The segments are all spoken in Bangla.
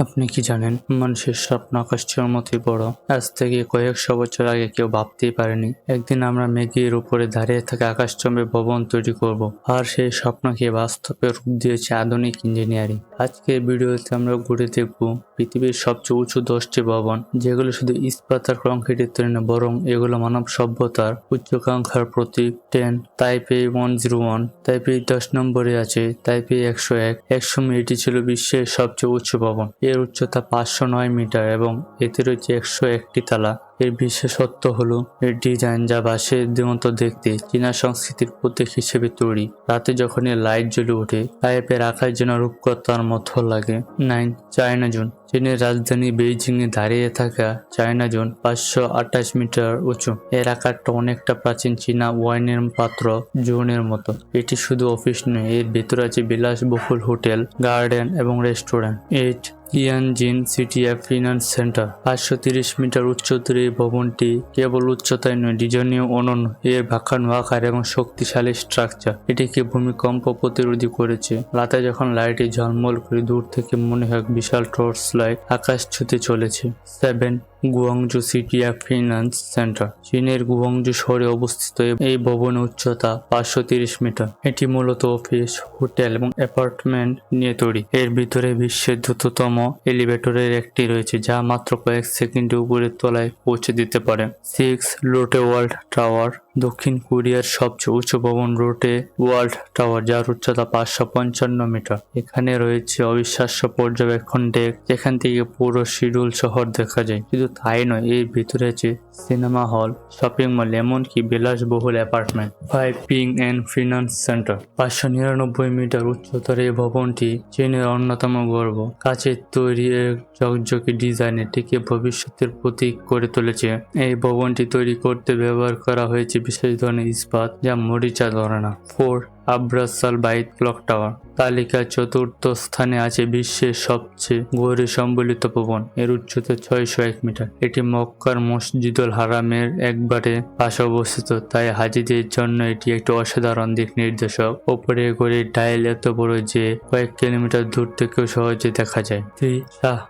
আপনি কি জানেন, মানুষের স্বপ্ন আকাশের মতোই বড়। আজ থেকে কয়েকশো বছর আগে কেউ ভাবতেই পারেনি, একদিন আমরা মেঘের উপরে দাঁড়িয়ে থাকা আকাশচম্বে ভবন তৈরি করব। আর সেই স্বপ্নকে বাস্তবে রূপ দিয়েছে আধুনিক ইঞ্জিনিয়ারিং। আজকের ভিডিওতে আমরা ঘুরে দেখব পৃথিবীর সবচেয়ে উঁচু দশটি ভবন, যেগুলো শুধু ইস্পাত আর কংক্রিটের তৈরি না বরং এগুলো মানব সভ্যতার উচ্চাকাঙ্ক্ষার প্রতীক। Ten, Taipei one zero one, Taipei দশ নম্বরে আছে, তাইপে একশো এক। একসময় এটি ছিল বিশ্বের সবচেয়ে উঁচু ভবন। এর উচ্চতা পাঁচশো নয় মিটার এবং এতে রয়েছে একশো একটি তালা। এর বিশেষত্ব হলো এর ডিজাইন যা বাসের মতো দেখতে চীনা সংস্কৃতির প্রতীক হিসেবে তৈরি। রাতে যখন এর লাইট জ্বলে ওঠে তাইপের আকাশ যেন রূপকথার মতো লাগে। Nine, China Zun. চীনের রাজধানী বেইজিং এ দাঁড়িয়ে থাকা চায়না জোন পাঁচশো আঠাশ মিটার উঁচু। এর আকারটা অনেকটা প্রাচীন চীনা ওয়াইনের পাত্র জোনের মতো। এটি শুধু অফিস নয়, এর ভেতরে আছে বিলাসবহুল হোটেল, গার্ডেন এবং restaurant. Eight Tianjin CTF finance centre. পাঁচশো তিরিশ মিটার উচ্চতর এই ভবনটি কেবল উচ্চতায় নয়, ডিজনীয় অনন্য। এর ভাখান ভাখার এবং শক্তিশালী স্ট্রাকচার এটিকে ভূমিকম্প প্রতিরোধী করেছে। রাতে যখন লাইটে ঝলমল করে দূর থেকে মনে হয় বিশাল টর্চ লাইট আকাশ ছুতে চলেছে। Seven Guangzhou CTF finance centre. চীনের গুয়াংজু শহরে অবস্থিত এই ভবনের উচ্চতা পাঁচশো তিরিশ মিটার। এটি মূলত অফিস, হোটেল এবং অ্যাপার্টমেন্ট নিয়ে তৈরি। এর ভিতরে বিশ্বের দ্রুততম এলিভেটরের একটি রয়েছে, যা মাত্র কয়েক সেকেন্ডে উপরের তলায় পৌঁছে দিতে পারে। সিক্স লোটে ওয়ার্ল্ড টাওয়ার দক্ষিণ কোরিয়ার সবচেয়ে উঁচু ভবন রোটে ওয়ার্ল্ড টাওয়ার, যার উচ্চতা পাঁচশো পঞ্চান্ন মিটার। এখানে রয়েছে অবিশ্বাস্য পর্যবেক্ষণ ডেক, যেখান থেকে পুরো শিডিউল শহর দেখা যায়। শুধু তাই নয়, এর ভিতরে আছে সিনেমা হল, শপিং মল, এমনকি বিলাসবহুল apartment. Five Ping An finance centre. পাঁচশো নিরানব্বই মিটার উচ্চতার এই ভবনটি চীনের অন্যতম গর্ব। কাচের তৈরি এক ঝকঝকে ডিজাইন এটিকে ভবিষ্যতের প্রতীক করে তুলেছে। এই ভবনটি তৈরি করতে ব্যবহার করা হয়েছে বিশেষ ধরনের ইস্পাত যা মরিচা ধরে না। Four Abraj Al Bait clock tower. তালিকার চতুর্থ স্থানে আছে বিশ্বের সবচেয়ে গৌরী সম্বলিত ভবন। এর উচ্চতা ছয়শো এক মিটার। এটি মক্কার মসজিদুল হারামের একবারে পাশে অবস্থিত। তাই হাজিদের জন্য এটি একটি অসাধারণ দিক নির্দেশক। ওপরে করে ডায়াল এত বড় যে কয়েক কিলোমিটার দূর থেকেও সহজে দেখা যায়। থ্রি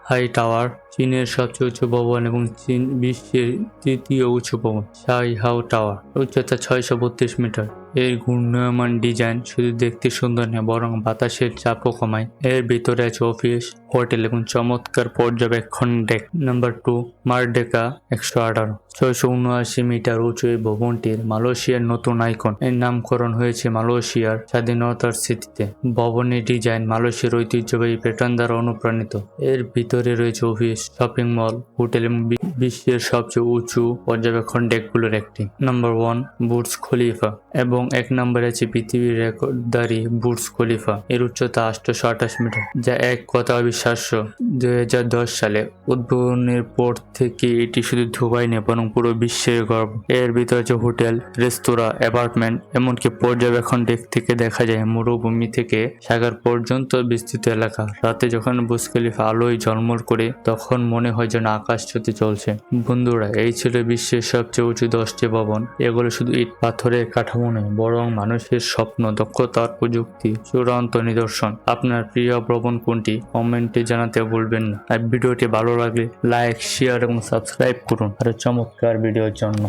হাই টাওয়ার চীনের সবচেয়ে উঁচু ভবন এবং চীন বিশ্বের তৃতীয় উঁচু ভবন। Shanghai tower. উচ্চতা ছয়শো বত্রিশ মিটার। এর ঘূর্ণয়মান ডিজাইন শুধু দেখতে সুন্দর নয়, বরং বাতাসের চাপও কমায়। এর ভিতরে আছে অফিস, হোটেল এবং চমৎকার পর্যবেক্ষণ ডেক। নাম্বার টু, মারডেকা একশো আঠারো। ছয়শো উনআশি মিটার উঁচু এই ভবনটির মালয়েশিয়ার নতুন আইকন। এর নামকরণ হয়েছে মালয়েশিয়ার স্বাধীনতার স্মৃতিতে। ভবনের ডিজাইন মালয়েশিয়ার ঐতিহ্যবাহী প্যাটার্ন দ্বারা অনুপ্রাণিত। এর ভিতরে রয়েছে অফিস, শপিং মল, হোটেল এবং বিশ্বের সবচেয়ে উঁচু পর্যবেক্ষণ ডেকগুলোর একটি। Number one Burj Khalifa. এবং এক নম্বরে আছে পৃথিবীর রেকর্ডদারি বুটস খলিফা। এর উচ্চতা আটশোশো আঠাশ মিটার, যা এক কথা অবিশ্বাস্য। দুই হাজার দশ সালে উদ্বোধনের পর থেকে এটি শুধু ধুবাই নয়, বরং পুরো বিশ্বের গর্ব। এর ভিতরে আছে হোটেল, রেস্তোরাঁ, অ্যাপার্টমেন্ট, এমনকি পর্যবেক্ষণ ডেক থেকে দেখা যায় মরুভূমি থেকে সাগর পর্যন্ত বিস্তৃত এলাকা। রাতে যখন বুস খলিফা আলোয় ঝলমল করে, তখন মনে হয় যেন আকাশ ছুতে চলছে। বন্ধুরা, এই ছিল বিশ্বের সবচেয়ে উঁচু দশটি ভবন। এগুলো শুধু ইট পাথরের কাঠামো নয়, বরং মানুষের স্বপ্ন, দক্ষতার প্রযুক্তি, চূড়ান্ত নিদর্শন। আপনার প্রিয় ভবন কোনটি? কমেন্টে জানাতে ভুলবেন না। আর ভিডিওটি ভালো লাগলে লাইক, শেয়ার এবং সাবস্ক্রাইব করুন। আর চমৎকার ভিডিওর জন্য।